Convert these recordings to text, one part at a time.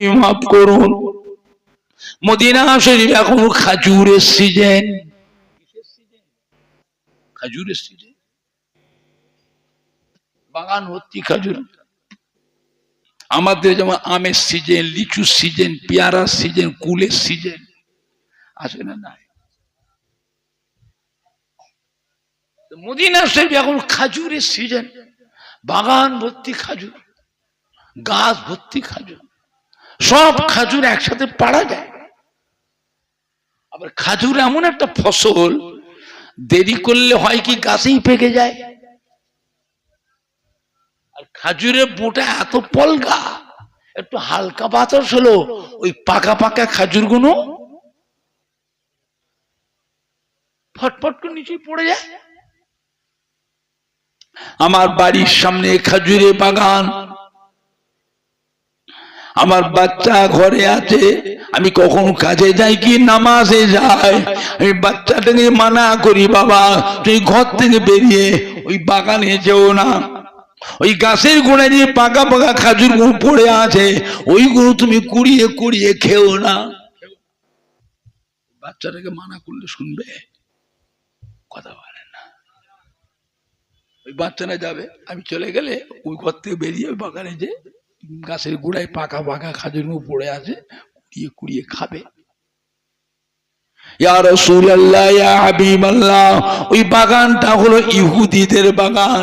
মাফ করুন মদিনা শরীফ এখন খাজুরের সিজন খাজুরের সিজন বাগান খাজুর। আমাদের যেমন আমের সিজন লিচু সিজন পেয়ারার সিজন কুলের সিজন আছে না নাই? মদিনা শরীফ এখন খাজুরের সিজন বাগান ভর্তি খাজুর। গাছ ভর্তি খাজুর। সব খাজুর একসাথে পাড়া যায়। আবার খাজুর এমন একটা ফসল, দেরি করলে হয় কি গাছেই পেকে যায়। আর খাজুরের বোটা এত পলগা, একটু হালকা বাতাস হলো, ওই পাকা পাকা খাজুরগুলো ফটফট করে নিচে পড়ে যায়। আমার বাড়ির সামনে খাজুরে বাগান আমার বাচ্চা ঘরে আছে, আমি কখন কাজে যাই কি নামাজে যাই? আমি বাচ্চাটাকে মানা করি, বাবা, তুই ঘর থেকে বেরিয়ে ওই বাগানে যেও না। ওই গাছের গোড়ায় দিয়ে পাকা পাকা খাজুরগুলো পড়ে আছে, ওইগুলো তুমি কুড়িয়ে কুড়িয়ে খেও না। বাচ্চাটাকে মানা করলে শুনবে? কথা বলে না। ওই বাচ্চারা যাবে, আমি চলে গেলে ওই ঘর থেকে বেরিয়ে বাগানে যে গাছের গোড়ায় পাকা পাকা খাজুরগুলো পড়ে আছে, কুড়িয়ে কুড়িয়ে খাবে। ওই বাগানটা হলো ইহুদিদের বাগান।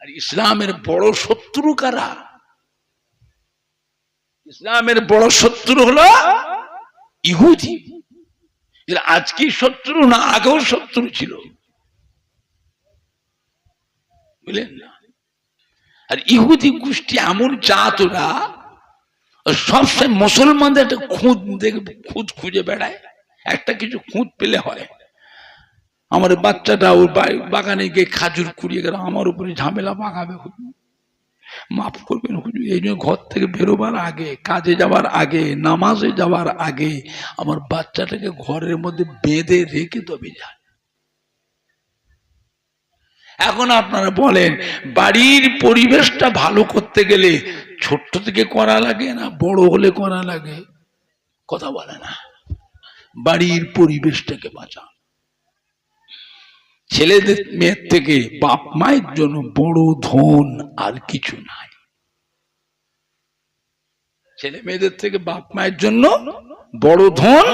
আর ইসলামের বড় শত্রু কারা? ইসলামের বড় শত্রু হলো ইহুদি। আজকে শত্রু না আগেও শত্রু ছিল? বুঝলেন না? আর ইহুদি গোষ্ঠী এমন জাত ওরা সবসময় মুসলমানদের একটা খুঁত দেখে, খুঁত খুঁজে বেড়ায়, একটা কিছু খুঁত পেলে হয়। আমার বাচ্চাটা ওর বাগানে গিয়ে খাজুর কুড়িয়ে গেল, আমার উপরে ঝামেলা হুজুর। মাফ করবেন হুজুর, এই জন্য ঘর থেকে বেরোবার আগে, কাজে যাওয়ার আগে, নামাজে যাওয়ার আগে, আমার বাচ্চাটাকে ঘরের মধ্যে বেঁধে রেখে তবে যায় এখন আপনারা বলেন, বাড়ির পরিবেশটা ভালো করতে গেলে ছোট্ট থেকে করা লাগে না, বড় হলে করা লাগে? কথা বলে না। বাড়ির পরিবেশটাকে বাঁচান। ছেলেদের, মেয়ের থেকে বাপ মায়ের জন্য বড় ধন আর কিছু নাই। ছেলে মেয়েদের থেকে বাপ মায়ের জন্য বড় ধন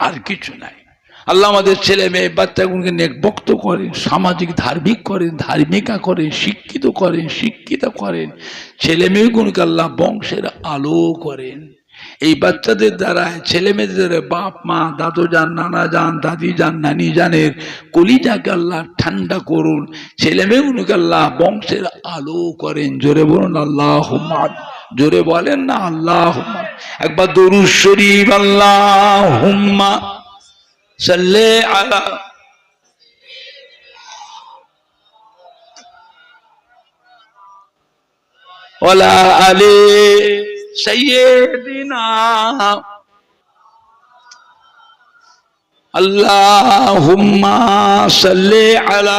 আর কিছু নাই। আল্লাহ আমাদের ছেলে মেয়ে, বাচ্চাগুলোকে নেকবক্ত করেন, সামাজিক, ধার্মিক করেন, ধার্মিকা করেন, শিক্ষিত করেন শিক্ষিত করেন। ছেলে মেয়েগুলোকে আল্লাহ বংশের আলো করেন। এই বাচ্চাদের দ্বারা ছেলে মেয়েদের বাপ, মা, দাদু যান, নানা যান, দাদি যান, নানি জানের কলিজাকে আল্লাহ ঠান্ডা করুন। ছেলে মেয়েগুলোকে আল্লাহ বংশের আলো করেন। জোরে বলুন আল্লাহ জোরে বলেন না আল্লাহ একবার দরুদ শরীফ আল্লাহ হুম্মা صلي على ولا علي سيدنا اللهم صل على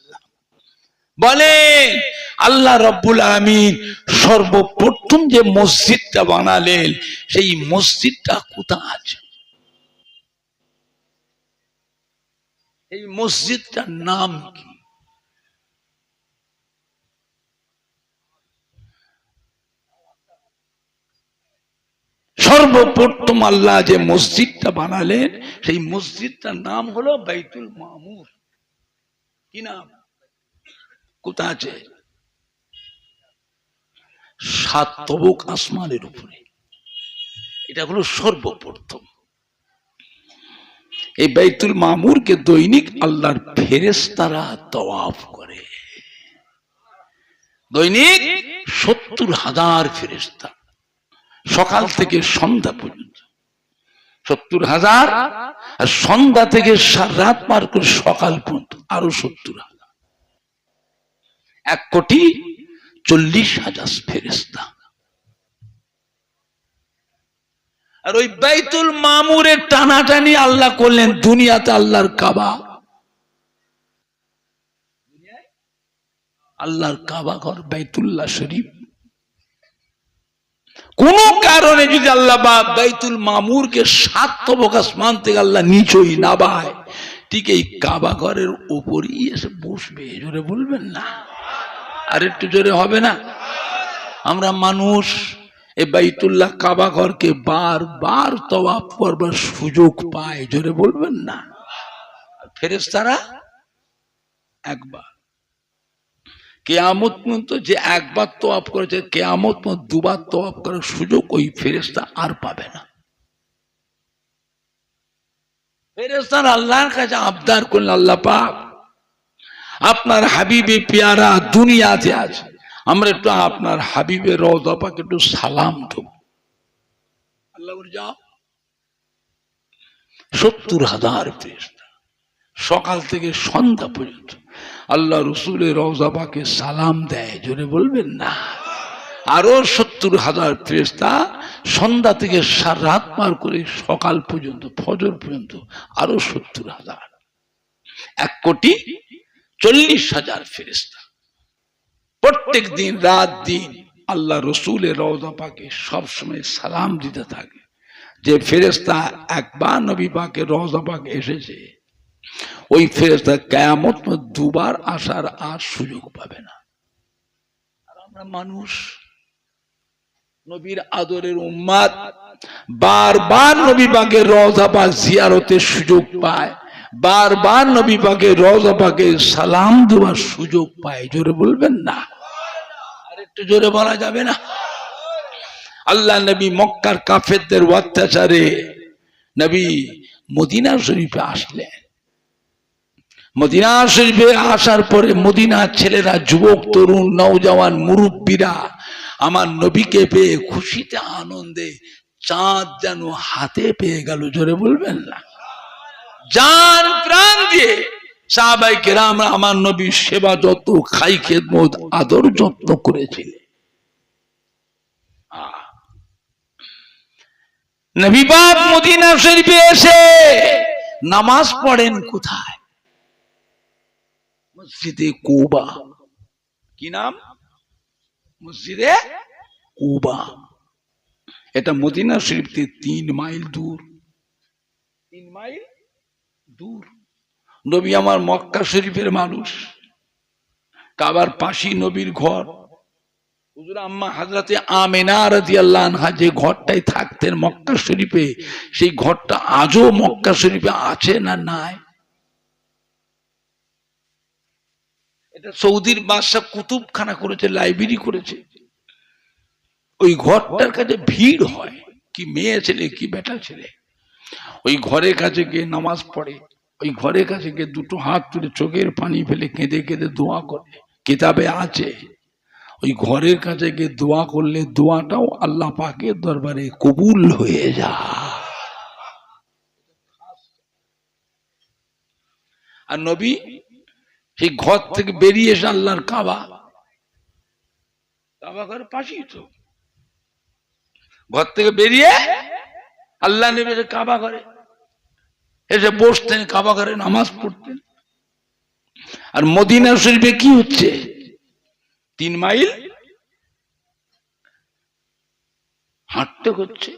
বলে আল্লাহ রব্বুল আমিন সর্বপ্রথম যে মসজিদটা বানালেন, সেই মসজিদটা কোথায় আছে? এই মসজিদটার নাম কি? সর্বপ্রথম আল্লাহ যে মসজিদটা বানালেন, সেই মসজিদটার নাম হলো বাইতুল মামুর। কি নাম? কোথায় আছে? সাত আসমানের উপরে। এটা হলো সর্বপ্রথম। এই বাইতুল মামুরকে দৈনিক আল্লাহর ফেরেস্তারা তওয়াফ করে। দৈনিক সত্তর হাজার ফেরেস্তা সকাল থেকে সন্ধ্যা পর্যন্ত। সত্তর হাজার আর সন্ধ্যা থেকে রাত পার করে সকাল পর্যন্ত। আরও সত্তর হাজার। এক কোটি চল্লিশ হাজার ফেরেস্তা আর ওই বাইতুল মামুরের টানাটানি আল্লাহ করলেন দুনিয়াতে আল্লাহর কাবা। আল্লাহর কাবা ঘর বাইতুল্লাহ শরীফ। কোন কারণে যদি আল্লাহ বা বাইতুল মামুরকে সাত তবক থেকে আল্লাহ নিচই নাবায় ঠিক এই কাবা ঘরের উপরই এসে বসবে, জোরে বলবেন না। আর একটু জোরে হবে না? আমরা মানুষ, এই বাইতুল্লাহ কাবা ঘরকে বারবার তওয়াফ করবার সুযোগ পায় জোরে বলবেন না? ফেরেস্তারা একবার। কেয়ামত পর্যন্ত যে একবার তোয়াপ করেছে, কেয়ামত পর্যন্ত দুবার তোয়াপ করার সুযোগ ওই ফেরেস্তা আর পাবে না। ফেরেস্তার আল্লাহর কাছে আবদার করলেন, আল্লাহ পাক আপনার হাবিবে পেয়ারা দুনিয়াতে আছে, আমরা একটু আপনার হাবিবের রওজা পাক একটু সালাম দেব। সত্তর হাজার সকাল থেকে সন্ধ্যা পর্যন্ত আল্লাহ রসুলের রওজাবাকে সালাম দেয়, জোরে বলবেন না। আরও সত্তর হাজার ফেরেস্তা সন্ধ্যা থেকে রাত পার করে সকাল পর্যন্ত, ফজর পর্যন্ত আরও সত্তর হাজার। এক কোটি চল্লিশ হাজার ফেরেস্তা প্রত্যেক দিন, রাত, দিন আল্লাহ রসুলের রওজা পাকে সবসময় সালাম দিতে থাকে। যে ফেরেস্তা একবার নবী পাকে রওজা পাকে এসেছে, ওই ফেরেস্তা কেয়ামত দুবার আসার আর সুযোগ পাবে না। আর আমরা মানুষ, নবীর আদরের উম্মাদ, বারবার নবী পাকের রওজা পাক জিয়ারতের সুযোগ পায়। বারবার নবী পাকের রওজা পাকে সালাম দেওয়ার সুযোগ পায়। জোরে বলবেন না? আর একটু জোরে বলা যাবে না? আল্লাহ নবী মক্কার কাফেরদের অত্যাচারে নবী মদিনা শরীফে আসলেন। মদিনা শরীফে আসার পরে মদিনার ছেলেরা, যুবক, তরুণ নৌজওয়ান মুরব্বীরা আমার নবীকে পেয়ে খুশিতে, আনন্দে চাঁদ যেন হাতে পেয়ে গেল। জোরে বলবেন না? জান প্রাণ দিয়ে সাহাবাই কেরাম আমার নবীর সেবা, যত খাই, খেদমত, আদর, যত্ন নবী শরীফে এসে নামাজ পড়েন কোথায়? মসজিদে কোবা। কি নাম? মসজিদে কোবা। এটা মদিনা শরীফ থেকে তিন মাইল দূর। তিন মাইল? দূর। নবী আমার মক্কা শরীফের মানুষ। কাবার পাশি নবীর ঘর। হুজুর আম্মা হাজরাতে আমেনা রাদিয়াল্লাহু আনহা যে ঘরটায় থাকতেন মক্কা শরীফে, সেই ঘরটা আজও মক্কা শরীফে আছে না নাই? এটা সৌদির বাদশাহ কুতুবখানা করেছে, লাইব্রেরি করেছে। ওই ঘরটার কাছে ভিড় হয়। কি মেয়ে ছেলে, কি বেটা ছেলে। ওই ঘরের কাছে গিয়ে নামাজ পড়ে, ওই ঘরের কাছে গিয়ে দুটো হাত তুলে চোখের পানি ফেলে কেঁদে কেঁদে দোয়া করে, কিতাবে আছে। ওই ঘরের কাছে গিয়ে দোয়া করলে দোয়াটাও আল্লাহ পাকের দরবারে কবুল হয়ে যায়। আর নবী সেই ঘর থেকে বেরিয়ে এসে আল্লাহর কাবা কাবা ঘর পাশেই তো। ঘর থেকে বেরিয়ে আল্লাহ নেবে কাবা ঘরে এসে বসতেন, কাবা ঘরে নামাজ পড়তেন। আর মদিনা শরীফে কি হচ্ছে? তিন মাইল হাঁটতে হচ্ছে।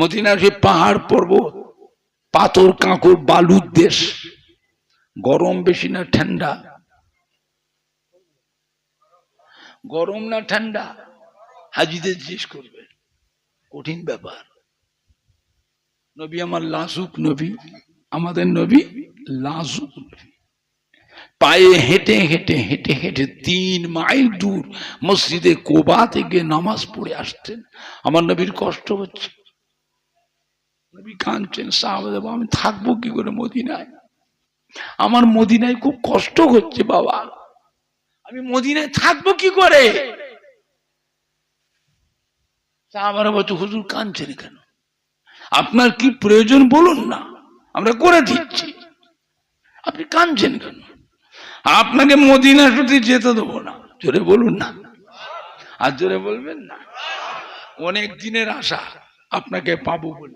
মদিনা শরীফ পাহাড় পর্বত, পাথর, কাঁকড়, বালুর দেশ, গরম বেশি না ঠান্ডা? গরম না ঠান্ডা? হাজিদের জিজ্ঞেস করবে কঠিন ব্যাপার। নবী আমার লাজুক নবী আমাদের নবী লাজুক নবী। পায়ে হেঁটে হেঁটে হেঁটে হেঁটে তিন মাইল দূর মসজিদে কোবা থেকে নামাজ পড়ে আসতেন। আমার নবীর কষ্ট হচ্ছে। নবী কাঁদছেন সাহাবাদের বাবা, আমি থাকব কি করে মদিনায়? আমার মদিনায় খুব কষ্ট হচ্ছে বাবা। আমি মদিনায় থাকব কি করে? সাহাবারা বলছে হুজুর কাঁদছেন কেন? আপনার কি প্রয়োজন বলুন না। আমরা করে দিচ্ছি। আপনি কাঁদছেন কেন? আপনাকে মদিনা শুধু যেতে দেবো না। জোরে বলুন না। আর জোরে বলবেন না। অনেক দিনের আশা আপনাকে পাবো বলে।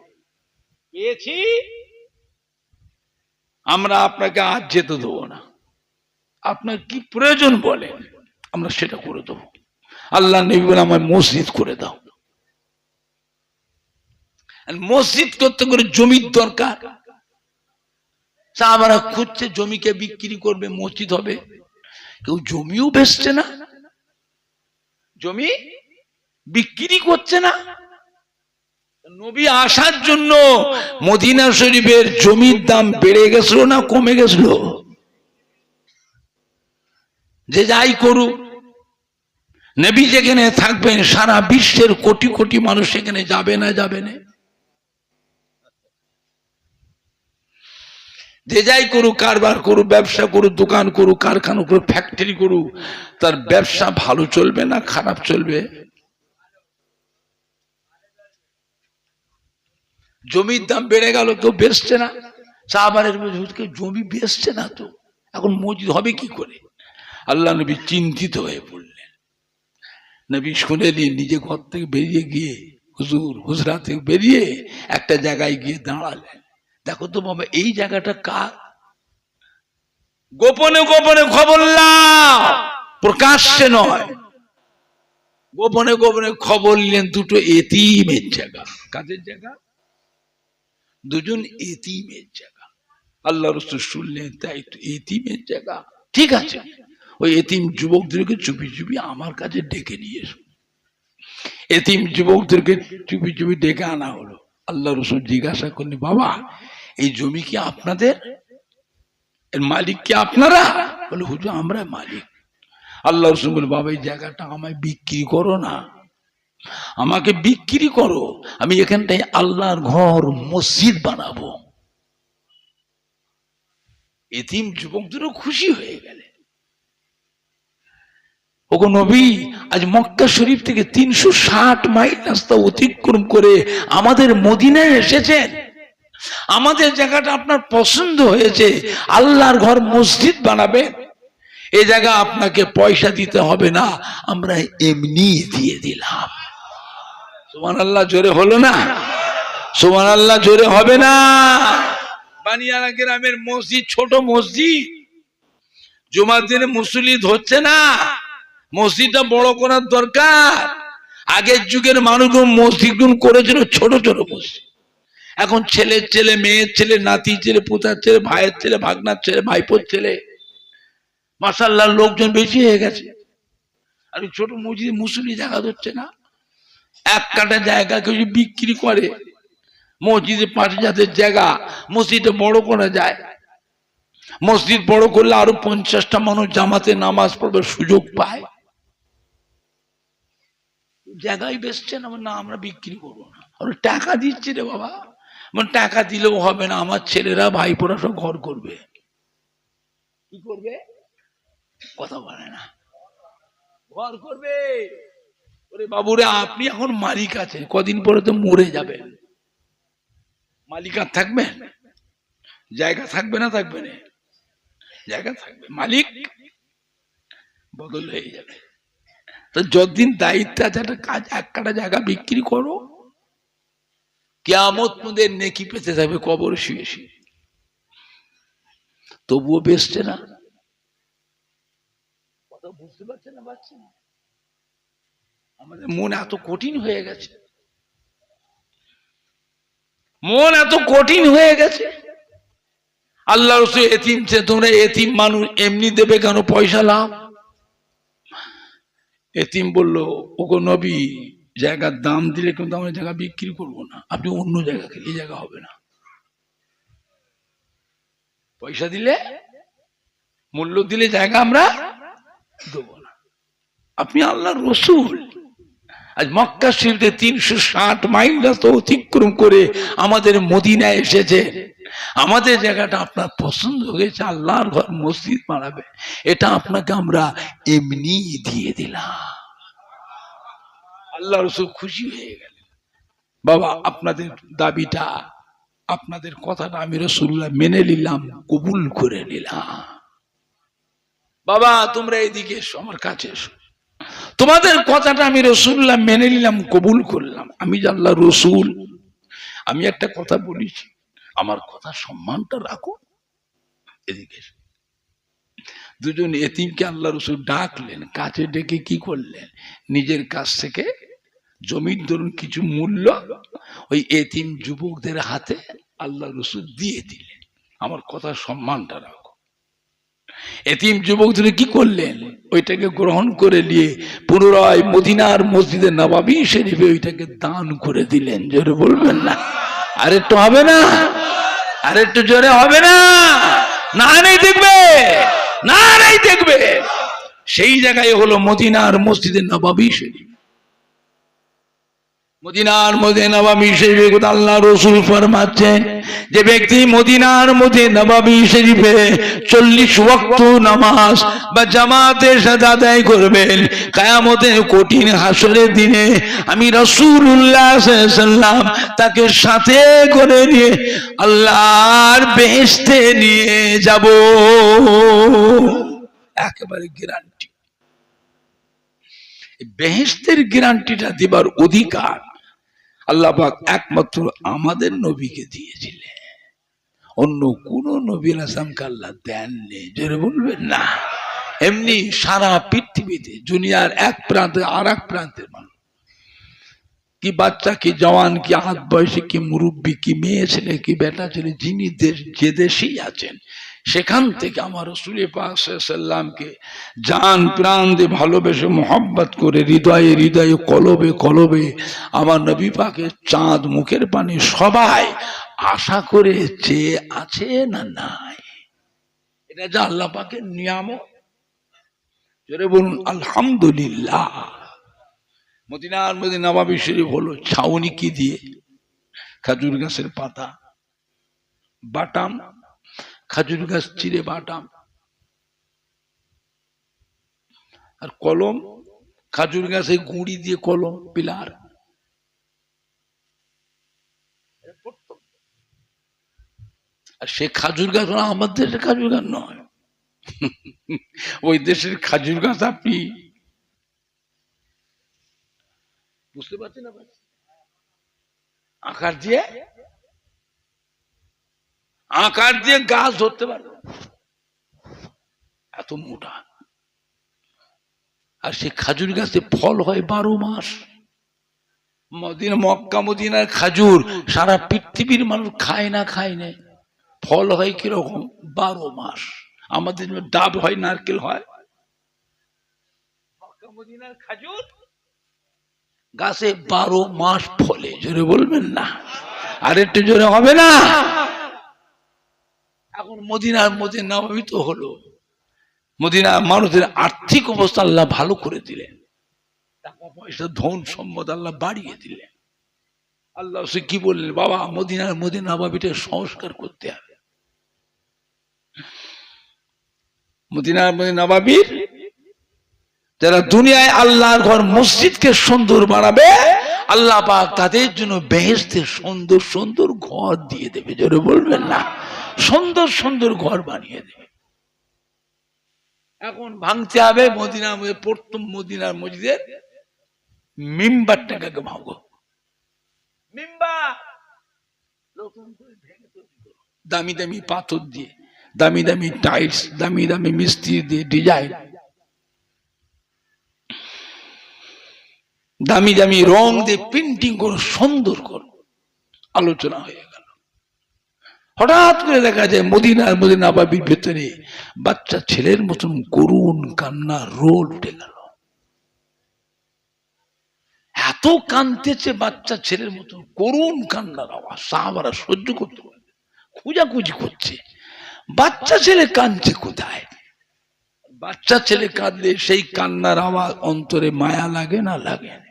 পেয়েছি। আমরা আপনাকে আজ যেতে দেবো না। আপনার কি প্রয়োজন বলে আমরা সেটা করে দেবো। আল্লাহ নবী বলে আমার মসজিদ করে দাও। মসজিদ করতে করে জমির দরকার। সাহাবারা খুঁজছে জমিকে বিক্রি করবে, মসজিদ হবে। কেউ জমিও বেচছে না। জমি বিক্রি করছে না। নবী আসার জন্য মদিনা শরীফের জমির দাম বেড়ে গেছিল না কমে গেছিল? যে যাই করুক, নবী যেখানে থাকবেন, সারা বিশ্বের কোটি কোটি মানুষ সেখানে যাবে না যাবে না। যে যাই করুক, কারবার করুক, ব্যবসা করুক, দোকান করুক, কারখানা করুক ফ্যাক্টরি করুক, তার ব্যবসা ভালো চলবে না খারাপ চলবে? জমির দাম বেড়ে গেল কেউ বেচছে না। সাহাবারের হুজুরকে জমি বেচছে না তো? এখন মজুদ হবে কি করে? আল্লাহ নবী চিন্তিত হয়ে পড়লেন। নবী শুনে নিয়ে নিজে ঘর থেকে বেরিয়ে গিয়ে হুজুর, হুজরা থেকে বেরিয়ে একটা জায়গায় গিয়ে দাঁড়ালেন। দেখো তো বাবা এই জায়গাটা কার? গোপনে গোপনে খবর প্রকাশ্যে নয়। গোপনে গোপনে খবর নিলেন দুটো এতিমের জায়গা। কাদের জায়গা? দুজন এতিমের জায়গা। আল্লাহ রসুল শুনলেন তাই তো এতিমের জায়গা। ঠিক আছে। ওই এতিম যুবকদেরকে চুপি চুপি আমার কাছে ডেকে নিয়ে এসো। এতিম যুবকদেরকে চুপি চুপি ডেকে আনা হলো। আল্লাহ রসুল জিজ্ঞাসা করলেন বাবা এই জমি কি আপনাদের? এর মালিক কি আপনারা? বলে, হুজুর আমরা মালিক। আল্লাহ রসুল বলে, বাবা, এই জায়গাটা আমায় বিক্রি করো না। আমাকে বিক্রি করো। আমি এখানটায় আল্লাহর ঘর, মসজিদ বানাবো। এতিম যুবকদেরও খুশি হয়ে গেলে। ওগো নবী, আজ মক্কা শরীফ থেকে তিনশো ষাট মাইল রাস্তা অতিক্রম করে আমাদের মদিনায় এসেছেন। আমাদের জায়গাটা আপনার পছন্দ হয়েছে। আল্লাহর ঘর মসজিদ বানাবে। এ জায়গা আপনাকে পয়সা দিতে হবে না, আমরা এমনি দিয়ে দিলাম। সোমান আল্লাহ জোরে হলো না? সোমান আল্লাহ জোরে হবে না? বানিয়ানা গ্রামের মসজিদ, ছোট মসজিদ। জুমার দিনে মুসলিদ হচ্ছে না। মসজিদটা বড় করার দরকার। আগের যুগের মানুষগুলো মসজিদ করেছিল ছোট ছোট মসজিদ। এখন ছেলের ছেলে মেয়ের ছেলে, নাতি, ছেলে পুতার ছেলে, ভাইয়ের ছেলে, ভাগনার ছেলে, ভাইপোর ছেলে। মাসাল্লাহ লোকজন বেশি হয়ে গেছে। আর ছোট মসজিদে মুসলি দেখা ধরছে না। এক কাটা জায়গা কেউ বিক্রি করে মসজিদের পাশে যাদের জায়গা মসজিদে বড় করা যায়। মসজিদ বড় করলে আরও পঞ্চাশটা মানুষ জামাতে নামাজ পড়বার সুযোগ পায়। জায়গায় বেচছে না আমরা বিক্রি করব না। টাকা দিচ্ছি রে বাবা। মানে টাকা দিলেও হবে না আমার ছেলেরা ভাইপোরা সব ঘর করবে। কি করবে? কথা বলে না। ঘর করবে? ওরে বাবুরে আপনি এখন মালিক আছেন কদিন পরে তো মরে যাবেন। মালিক আর থাকবেন জায়গা থাকবে না থাকবে না? জায়গা থাকবে। মালিক বদল হয়ে যাবে। তো যতদিন দায়িত্ব আছে একটা কাজ এক কাটা জায়গা বিক্রি করো। কেয়ামত মোদের নেকি পেতে থাকবে কবর শুয়ে শুয়ে। তবুও বেসছে না। মন এত কঠিন হয়ে গেছে। আল্লাহ এতিম তোমরা এতিম মানুষ এমনি দেবে কেন পয়সা লাভ? এতিম বলল, ওগো নবী জায়গার দাম দিলে কিন্তু আমরা জায়গা বিক্রি করব না। আপনি অন্য জায়গা এই জায়গা হবে না। পয়সা দিলে, মূল্য দিলে জায়গা আমরা দেবো না। আপনি আল্লাহ রসুল। আজ মক্কা শরীফে তিনশো ষাট মাইল রাস্তা অতিক্রম করে আমাদের মদিনায় এসেছে। আমাদের জায়গাটা আপনার পছন্দ হয়েছে, আল্লাহর ঘর মসজিদ বানাবে। এটা আপনাকে আমরা এমনি দিয়ে দিলাম। আল্লাহ রসুল খুশি হয়ে গেলেন। বাবা, আপনাদের দাবিটা, আপনাদের কথাটা আমি রসুল্লাহ মেনে নিলাম, কবুল করে নিলাম। বাবা, তোমরা এদিকে এসো, আমার কাছে এসো। তোমাদের কথাটা আমি রসুল্লাহ মেনে নিলাম, কবুল করলাম। আমি আল্লাহ রসুল, আমি একটা কথা বলেছি, আমার কথা সম্মানটা রাখো। এদিকে। দুজন এতিমকে আল্লাহ রসুল ডাকলেন, কাছে ডেকে কি করলেন? নিজের কাছ থেকে জমির ধরুন কিছু মূল্য, ওই এতিম যুবকদের হাতে আল্লাহ রসুল দিয়ে দিলেন। আমার কথা সম্মানটা রাখো। এতিম যুবকদের কি করলেন? ওইটাকে গ্রহণ করে নিয়ে পুনরায় মদিনার মসজিদে নবাবি শরীফে ওইটাকে দান করে দিলেন। জোরে বলবেন না? আর একটু হবে না? আর একটু জোরে হবে না? না নেই দেখবে? না নেই দেখবে? সেই জায়গায় হলো মদিনার মসজিদে নবাবি শরীফ। মদিনার মধ্যে নবাবি শরীফে আল্লাহ রসুল ফরমাচ্ছেন যে ব্যক্তি মদিনার মধ্যে নবাবি শরীফে চল্লিশ ওয়াক্ত নামাজ বা জামাতের সাথে আদায় করবেন, কায়ামতের কঠিন হাসরের দিনে আমি রসুল্লাহ সাল্লাম তাকে সাথে করে নিয়ে আল্লাহর বেহেস্তে নিয়ে যাব। একেবারে গ্যারান্টি বেহেস্তের গ্যারান্টিটা দিবার অধিকার আল্লাহ একমাত্র আমাদের নবীকে দিয়েছিলেন। অন্য কোন নবী আসামকে আল্লাহ দেননি। জোরে বলবেন না। এমনি সারা পৃথিবীতে, দুনিয়ার এক প্রান্তে আর এক প্রান্তের মানুষ। কি বাচ্চা, কি জওয়ান, কি হাত বয়সী কি মুরব্বী, কি মেয়ে ছেলে, কি বেটা ছেলে, যিনি দেশ যে দেশেই আছেন সেখান থেকে আমার রসুল পাকসাল্লামকে জান, প্রাণ দিয়ে ভালোবেসে মোহাব্বত করে হৃদয়ে হৃদয়ে, কলবে কলবে আমার নবী পাকে চাঁদ মুখের পানি সবাই আশা করে চেয়ে আছে না নাই? এটা যে আল্লাহ পাকের নিয়ামক জোরে বলুন, আলহামদুলিল্লাহ। মদিনার মধ্যে নবাবি শরীফ হলো ছাউনি কি দিয়ে খাজুর গাছের পাতা, বাটাম খাজুর গাছ চিরে বাটাম। আর কলম, খাজুর গাছে গুঁড়ি দিয়ে কলম, পিলার। আর সে খাজুর গাছ আমার দেশের খাজুর গাছ নয়। ওই দেশের খাজুর গাছ আপনি। বুঝতে পারছেন আকার দিয়ে? আকার দিয়ে গাছ ধরতে পারবে। এত মোটা। আর সে খাজুর গাছে ফল হয় বারো মাস। মদিনা, মক্কা, মদিনার খাজুর সারা পৃথিবীর মানুষ খায় না খায় না। ফল হয় কীরকম? বারো মাস। আমাদের ডাব হয়, নারকেল হয়। খাজুর গাছে বারো মাস ফলে। জোরে বলবেন না? আর একটু জোরে হবে না? এখন মদিনার মধ্যে নামাবি তো হলো। মদিনা মানুষের আর্থিক অবস্থা আল্লাহ ভালো করে দিলেন। টাকা পয়সা, ধন সম্পদ আল্লাহ বাড়িয়ে দিলেন। আল্লাহ সে কি বললেন? বাবা, মদিনার মদিনা নবাবিটা সংস্কার করতে হবে। মদিনার মদিনা নবাবির যারা দুনিয়ায় আল্লাহর ঘর মসজিদকে সুন্দর বানাবে, আল্লাহ পাক তাদের জন্য বেহেস্তের সুন্দর সুন্দর ঘর দিয়ে দেবে। জোরে বলবেন না। সুন্দর সুন্দর ঘর বানিয়ে দেবে। এখন ভাঙতে হবে মদিনার মধ্যে প্রথম মদিনার মসজিদের মিম্বারটাকে ভাঙো। মিম্বার! দামি দামি পাথর দিয়ে দামি দামি টাইলস দামি দামি মিস্ত্রি দিয়ে ডিজাইন। দামি দামি রং দিয়ে পেন্টিং করো সুন্দর করো আলোচনা হয়ে হঠাৎ করে দেখা যায় মদিনার মদিনা বাবির ভেতরে বাচ্চা ছেলের মতন করুণ কান্না, রোল উঠে গেল। এত কানতেছে বাচ্চা ছেলের মতন করুণ কান্নার আওয়াজ, সাহাবারা সহ্য করতে পারে খুঁজাখুঁজি করছে। বাচ্চা ছেলে কাঁদছে কোথায়? বাচ্চা ছেলে কাঁদলে সেই কান্নার আওয়াজ অন্তরে মায়া লাগে না লাগে না?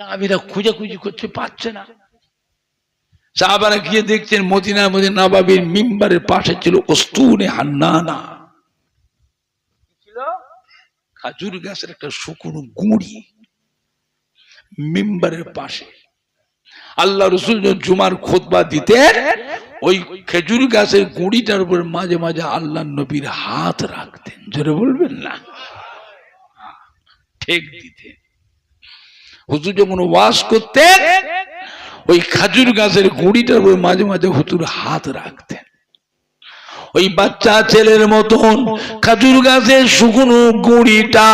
সাহাবিরা খুঁজাখুঁজি করছে, পাচ্ছে না। সাহাবারা গিয়ে দেখছেন মদিনা মদিনা নবাবির মিম্বারের পাশে ছিল অস্তুনে হান্নানা। খাজুর গাছের একটা শুকনো গুঁড়ি মিম্বারের পাশে। আল্লাহ রসুল জুমার খোদবা দিতেন, ওই খেজুর গাছের গুঁড়িটার উপর মাঝে মাঝে আল্লাহ নবীর হাত রাখতেন। জোরে বলবেন না? ঠেক দিতেন। হুজুর যখন ওয়াশ করতেন ওই খাজুর গাছের গুঁড়িটার উপর মাঝে মাঝে হুতুর হাত রাখতেন। ওই বাচ্চা ছেলের মতন খাজুর গাছের শুকনো গুঁড়িটা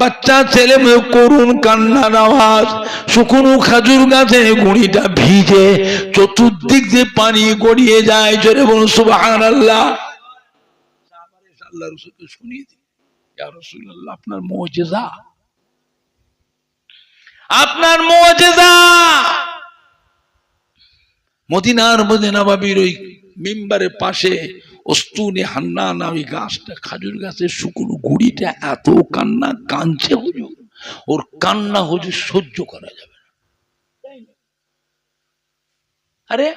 বাচ্চা ছেলে করুন কান্নার আওয়াজ, শুকনো খাজুর গাছের গুঁড়িটা ভিজে চতুর্দিক দিয়ে পানি গড়িয়ে যায়, জোরে বলুন সুবাহান আল্লাহ আপনার মজেজা। আপনার মজেজা। মদিনার মধ্যে নবাবির ওই মিম্বারের পাশে অস্তুনে হান্না নামী গাছটা, খাজুর গাছের শুকনো গুড়িটা এত কান্না কাঁদছে হুজুর। ওর কান্না হুজুর সহ্য করা যাবে না। আরে,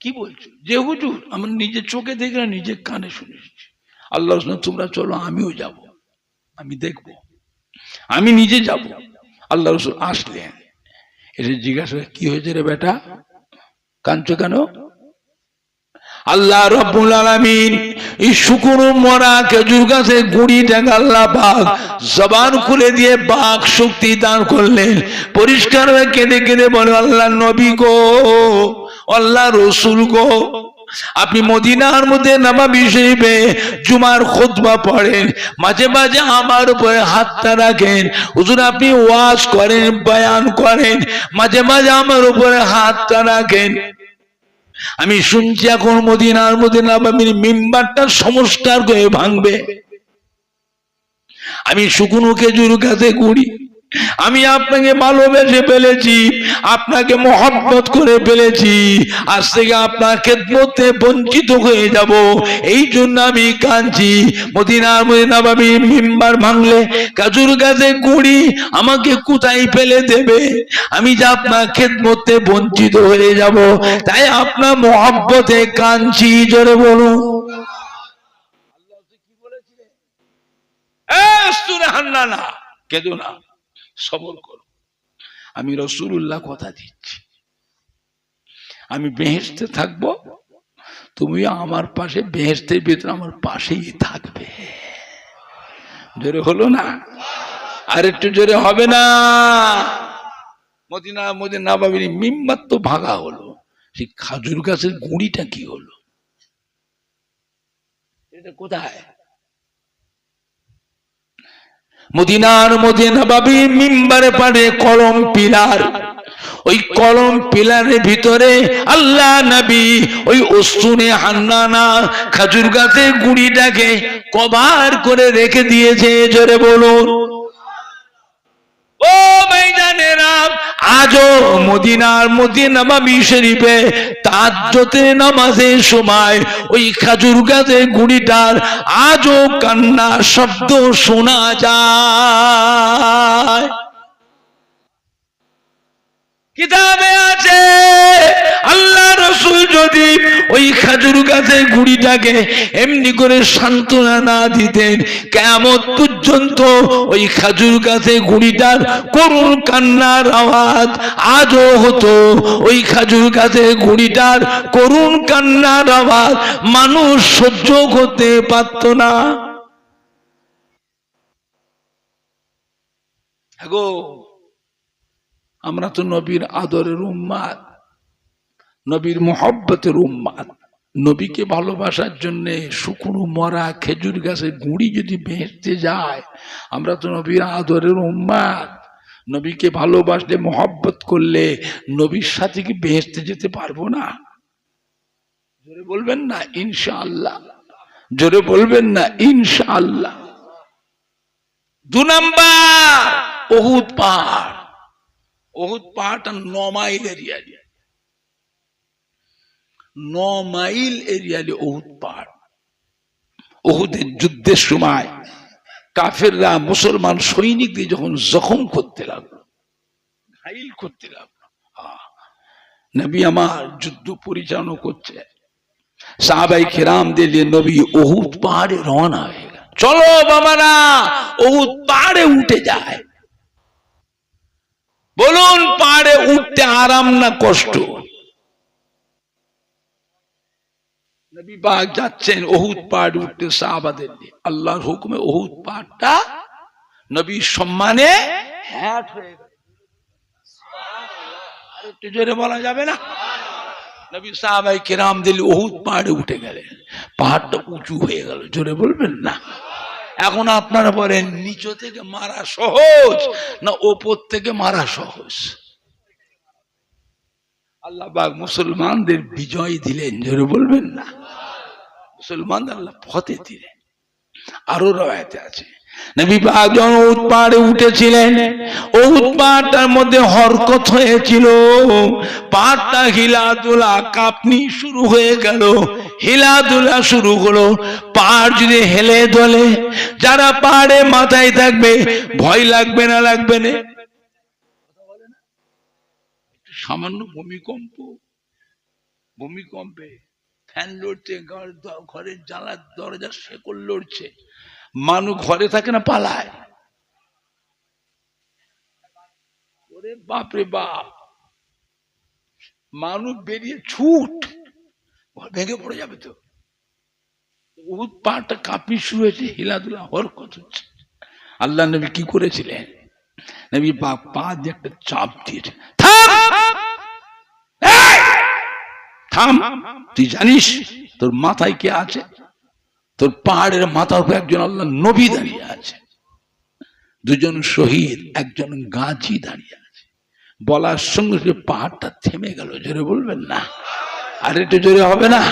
কি বলছো? যে হুজুর, আমার নিজের চোখে দেখে না নিজের কানে শুনেছি আল্লাহ তোমরা চলো, আমিও যাব। আমি দেখব। আমি নিজে যাব। আল্লাহ রসুল আসলেন। এসে জিজ্ঞাসা কি হয়েছে রে বেটা? কাঁদছো কেন আল্লাহ রব্বুল আলামিন, এই শুকনো মরা খেজুর গাছের গুড়িটাকে আল্লাহ পাক। জবান খুলে দিয়ে বাক শক্তি দান করলেন। পরিষ্কার হয়ে কেঁদে কেঁদে বলে, আল্লাহ নবী গো, আল্লাহ রসুল গো, আপনি মদিনার মধ্যে নামাবি শরীফে জুমার খুতবা পড়েন, মাঝে মাঝে আমার উপরে হাতটা রাখেন। হুজুর, আপনি ওয়াজ করেন, বয়ান করেন, মাঝে মাঝে আমার উপরে হাতটা রাখেন। আমি শুনছি এখন মদিনার মদিনা বাবির মেম্বারটা হয়ে ভাঙবে। আমি শুকনো জুরুকাতে গুড়ি আমি আপনাকে ভালোবেসে ফেলেছি, আপনাকে মহব্বত করে ফেলেছি, আজ থেকে আপনার খেদমতে বঞ্চিত হয়ে যাব। এই জন্য আমি কাঁদছি। মদিনার মদিনা বাবি মেম্বার ভাঙলে, কাজুর গাছে গুড়ি আমাকে কোথায় ফেলে দেবে? আমি যে আপনার খেদমতে বঞ্চিত হয়ে যাব, তাই আপনার মহব্বতে কাঁদছি, জোরে বলুন। কেঁদো না। সবর করো। আমি রসুল্লাহ কথা দিচ্ছি। আমি বেহেস্তে থাকব, তুমি আমার পাশে বেহেস্তের ভিতরে আমার পাশেই থাকবে। জোরে হলো না? আর একটু জোরে হবে না? মদিনা মদিনা বাবিনী মিম্বার তো ভাগা হলো। সেই খাজুর গাছের গুঁড়িটা কি হলো? এটা কোথায়? মদিনার মধ্যে বাবি মিম্বারে পারে কলম পিলার। ওই কলম পিলারের ভিতরে আল্লাহ নবী ওই অস্তুনে হান্নানা খাজুর গাছে গুঁড়িটাকে কবার করে রেখে দিয়েছে, জোরে বলুন। ও ভাইজানেরা আজও মদিনার মদিনা নবাবি শরীফে তাজ্জতে নামাজের সময় ওই খাজুর গাছের গুড়িটার আজও কান্না শব্দ শোনা যায়। কিতাবে আছে যদি ওই খাজুর গাছের গুড়িটাকে এমনি করে সান্ত্বনা না দিতেন কেমন পর্যন্ত ওই খাজুর গুড়িটার করুণ কান্নার আওয়াজ আজও হতো। ওই খাজুর গুড়িটার করুণ কান্নার আওয়াজ মানুষ সহ্য করতে পারত না। গো, আমরা তো নবীর আদরের উম্মাদ। নবীর মোহব্বতের উম্মাদ। নবীকে ভালোবাসার জন্য শুকনো মরা খেজুর গাছের গুঁড়ি যদি বেঁচতে যায়, আমরা তো নবীর আদরের উম্মাদ। নবীকে ভালোবাসলে, মোহব্বত করলে নবীর সাথে কি বেহেস্তে যেতে পারব না? জোরে বলবেন না, ইনশাআল্লাহ। জোরে বলবেন না, ইনশাআল্লাহ। দু নাম্বার অহুদ পাহাড়। অহুদ পাহাড়টা ন এরিয়া ন মাইল এরিয়ালে অহুদ পাহাড়। অহুদের যুদ্ধের সময় কাফেররা মুসলমান সৈনিকদের যখন জখম করতে লাগল ফাইল করতে। আহ, নবী আমার যুদ্ধ পরিচালনা করছে। সাহাবাই খেরাম দিলে নবী ওহুদ পাহাড়ে রওনা হয়ে গেল চলো বাবারা ওহুদ পাহাড়ে উঠে যায়। বলুন পাহাড়ে উঠতে আরাম না কষ্ট? যাচ্ছেন ওহুদ পাহাড় উঠতে সাহাবাদের আল্লাহর হুকুমে ওহুদ পাহাড়টা নবীর সম্মানে হ্যাট হয়ে জোরে বলা যাবে না? নবী সাহাবাই কেরাম পাহাড়ে উঠে গেলেন। পাহাড়টা উঁচু হয়ে গেল। জোরে বলবেন না? এখন আপনারা বলেন, নিচ থেকে মারা সহজ না ওপর থেকে মারা সহজ? আল্লাহ পাক মুসলমানদের বিজয় দিলেন, জোরে বলবেন না? মুসলমানদের আল্লাহ ফতে দিলেন, আরও রয়াতে আছে। যখন উঠেছিলেন, উহুদ পাহাড়টার মধ্যে হরকত হয়েছিল। পাহাড়টা হিলাদুলা কাঁপনি শুরু হয়ে গেল। হিলাদুলা শুরু হলো, পাহাড় যদি হেলে দলে, যারা পাহাড়ে মাথায় থাকবে, ভয় লাগবে না লাগবে না? সামান্য ভূমিকম্প, ভূমিকম্পে ফ্যান লড়ছে ঘরের জ্বালার দরজা শেকল লড়ছে মানুষ ঘরে থাকে না, পালায়। ওরে বাপ রে বাপ। মানুষ বেরিয়ে ছুট, ঘর ভেঙে পড়ে যাবে তো। উহুদ পাহাড়টা কাঁপি শুরু হয়েছে, হিলাদুলা হরকত হচ্ছে। আল্লাহ নবী কি করেছিলেন? নবী পা দিয়ে একটা চাপ দিয়েছে থাম, তুই জানিস তোর মাথায় কে আছে? তোর পাহাড়ের মাথার উপর একজন আল্লাহ নবী দাঁড়িয়ে আছে। দুজন শহীদ, একজন গাজী দাঁড়িয়ে আছে। বলার সঙ্গে সঙ্গে পাহাড়টা থেমে গেল, জোরে বলবেন না? আর একটু জোরে হবে না?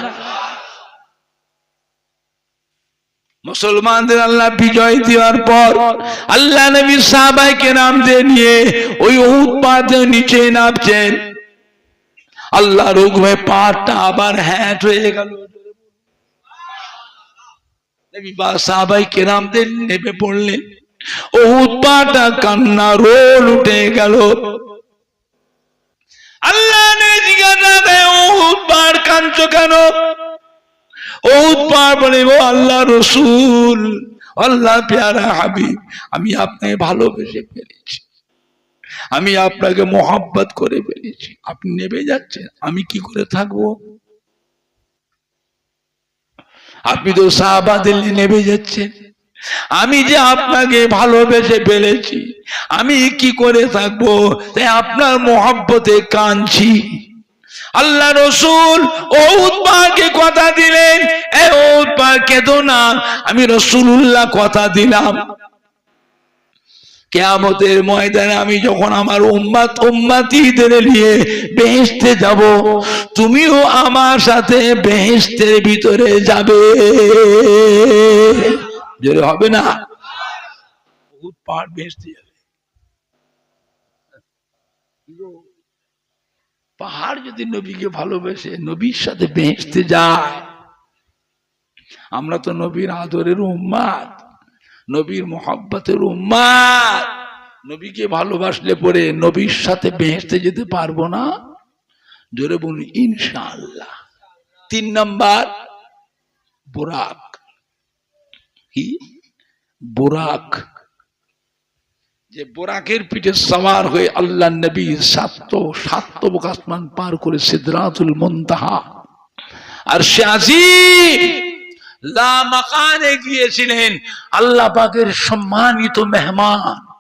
মুসলমানদের আল্লাহ বিজয় দেওয়ার পর আল্লাহ নবী সাহাবাইকে নাম দিয়ে নিয়ে ওই উৎপাদে নিচে নামছেন। আল্লাহ রুগমে পাহাড়টা আবার হ্যাট হয়ে গেল। সাহাবাই কেরামদের নেমে পড়লেন। ও উৎপাটা কান্না রোল উঠে গেল। আল্লাহ জিজ্ঞাসা করে ও উৎপার কাঞ্চ কেন? ও উৎপার বলে, ও আল্লাহ রসুল, আল্লাহ পেয়ারা হাবিব, আমি আপনাকে ভালোবেসে ফেলেছি। আমি আপনাকে মোহাব্বত করে ফেলেছি। আপনি নেবে যাচ্ছেন, আমি কি করে থাকব? আপনি তো সাহাবাদের নেবে যাচ্ছেন। আমি যে আপনাকে ভালোবেসে ফেলেছি, আমি কি করে থাকব? তাই আপনার মোহাব্বতে কাঁদছি। আল্লাহ রসুল ও উৎপাকে কথা দিলেন, এ কেদো না, আমি রসুল্লাহ কথা দিলাম। কেয়ামতের ময়দানে আমি যখন আমার উম্মাত উম্মাতিদের নিয়ে বেহেশতে যাব, তুমিও আমার সাথে বেহেশতের ভিতরে যাবে। হবে না? বহুত পাহাড় বেহেশতে যাবে। পাহাড় যদি নবীকে ভালোবেসে নবীর সাথে বেহেশতে যায়, আমরা তো নবীর আদরের উম্মাদ নবীর মোহাব্বতের উম্মাদ। নবীকে ভালোবাসলে পরে নবীর সাথে বেহেশতে যেতে পারব না। জোরে বলুন, ইনশাআল্লাহ। তিন নাম্বার, বোরাক। কি? বোরাক। যে বোরাকের পিঠে সামার হয়ে আল্লাহ নবী সাত সাত আসমান পার করে সিদ্ধাতুল মুনতাহা। আর সে আজিম লা মাকানে গিয়েছিলেন। আল্লাহ পাকের সম্মানিত মেহমান।